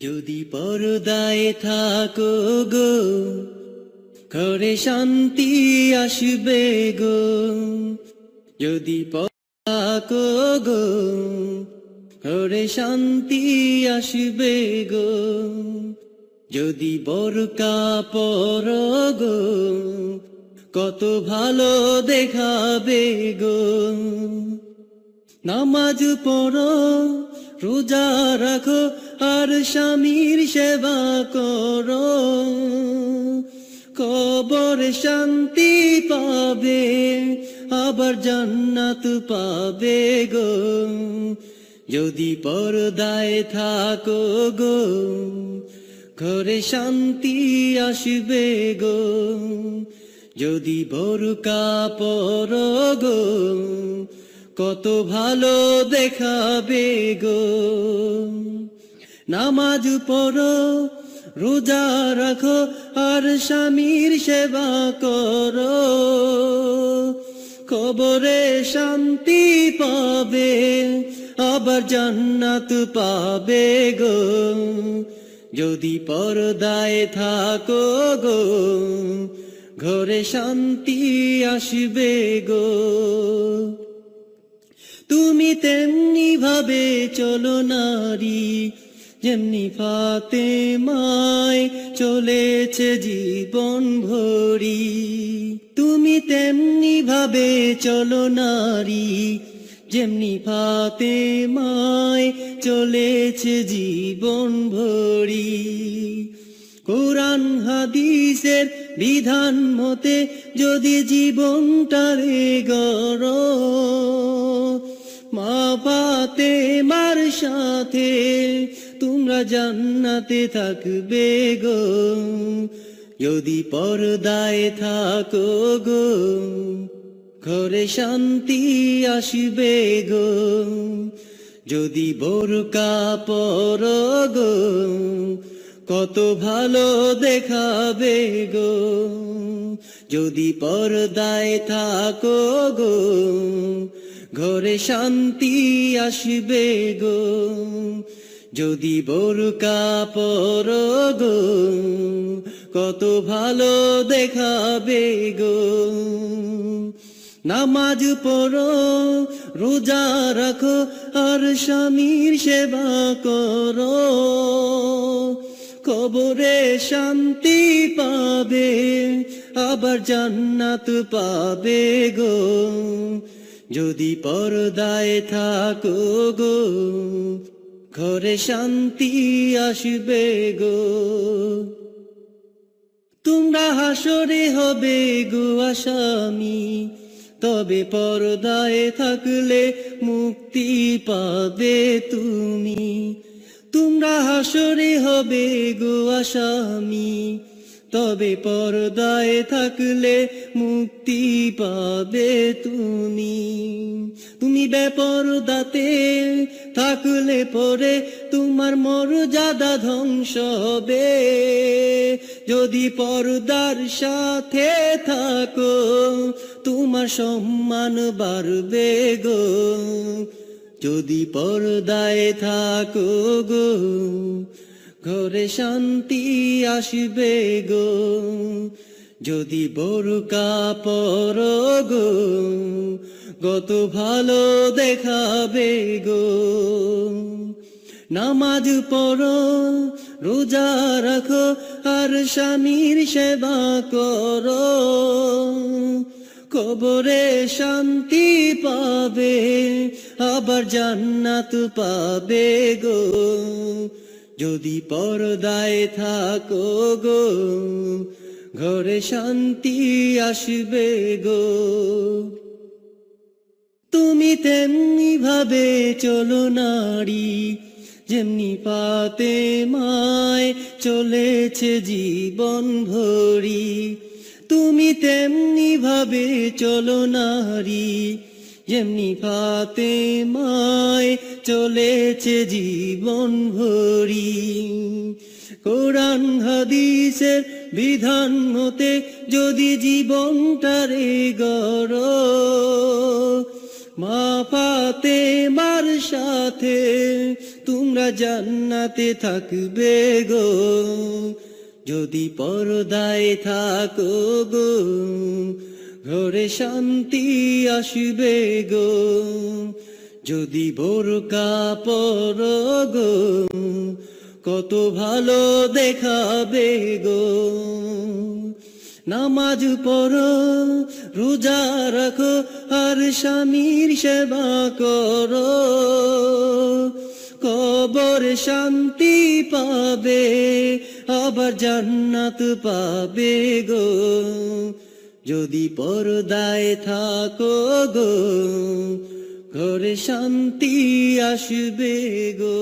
যদি পরদায় থাকো গো, ঘরে শান্তি আসবে গো। যদি থাকো গো, ঘরে শান্তি আসবে গো। যদি বরকা পর গো, কত ভালো দেখাবে গো। নামাজ পড়ো, রোজা রাখো আর স্বামীর সেবা করো। কবর শান্তি পাবে, আবার জান্নাত পাবে গো। যদি পরদায় থাকো গো, ঘরে শান্তি আসবে গো। যদি বরকা পর গো, কত ভালো দেখাবে গো। নামাজ পড়ো, রোজা রাখো, আর স্বামীর সেবা করো। কবরে শান্তি পাবে, আবার জান্নাত পাবে গো। যদি পরদায় থাকো গো, ঘরে শান্তি আসবে গো। তুমি তেমনি ভাবে চলো নারী যেমনি ফাতে মায় চলেছে জীবন ভরি, তুমি তেমনি ভাবে চলো নারী। যেমনি ফাতে মায় চলেছে জীবন ভরি, কোরআন হাদিসের বিধান মতে যদি জীবনটারে গড় মা পাতে মার সাথে তোমরা জান্নাতে থাকবে গো। যদি পর্দায় থাকো গো, ঘরে শান্তি আসবে গো। যদি বোরকা পর গো, কত ভালো দেখাবে গো। যদি পর্দায় থাকো গো ঘরে শান্তি আসবে গো। যদি বোরকা পর গো, কত ভালো দেখাবে গো। নামাজ পড়ো, রোজা রাখো, আর স্বামীর সেবা করো। কবরে শান্তি পাবে, আবার জান্নাত পাবে গো। যদি পর্দায় থাকো গো, ঘরে শান্তি আসবে গো। তোমরা হাসরে হবে গো আসামি, তবে পর্দায় থাকলে মুক্তি পাবে তুমি। তোমরা হাসরে হবে গো আসামি তবে পর্দায় থাকলে মুক্তি পাবে তুমি। তুমি বেপরদাতে থাকলে পরে তোমার মর্যাদা ধ্বংস হবে। যদি পর্দার সাথে থাকো, তোমার সম্মান বাড়বে গো। যদি পর্দায় থাকো গো ঘরে শান্তি আসবে গো। যদি বোরকা পর গো, কত ভালো দেখাবে গো। নামাজ পড়ো, রোজা রাখো, আর স্বামীর সেবা করো। কবরে শান্তি পাবে, আবার জান্নাত পাবে গো। যদি পর্দায় থাকো গো, ঘরে শান্তি আসবে গো। তুমি তেমনি ভাবে চলো নারী, যেমনি পাতে মায় চলেছে জীবন ভরি। তুমি তেমনি ভাবে চলো নারী যেমনি ফাতে মায় চলেছে জীবন ভরি। কোরআন হাদিসের বিধান মতে যদি জীবনটারে গড়, মা ফাতে মার সাথে তোমরা জান্নাতে থাকবে গো। যদি পরদায় থাকো গো ঘরে শান্তি আসবে গো, যদি বোরকা পর গো, কত ভালো দেখাবে গো। নামাজ পড়ো, রোজা রাখো, আর স্বামীর সেবা করো। কবর শান্তি পাবে, আবার জান্নাত পাবে গো। যদি পর্দায় থাকো গো ঘরে শান্তি আসবে গো।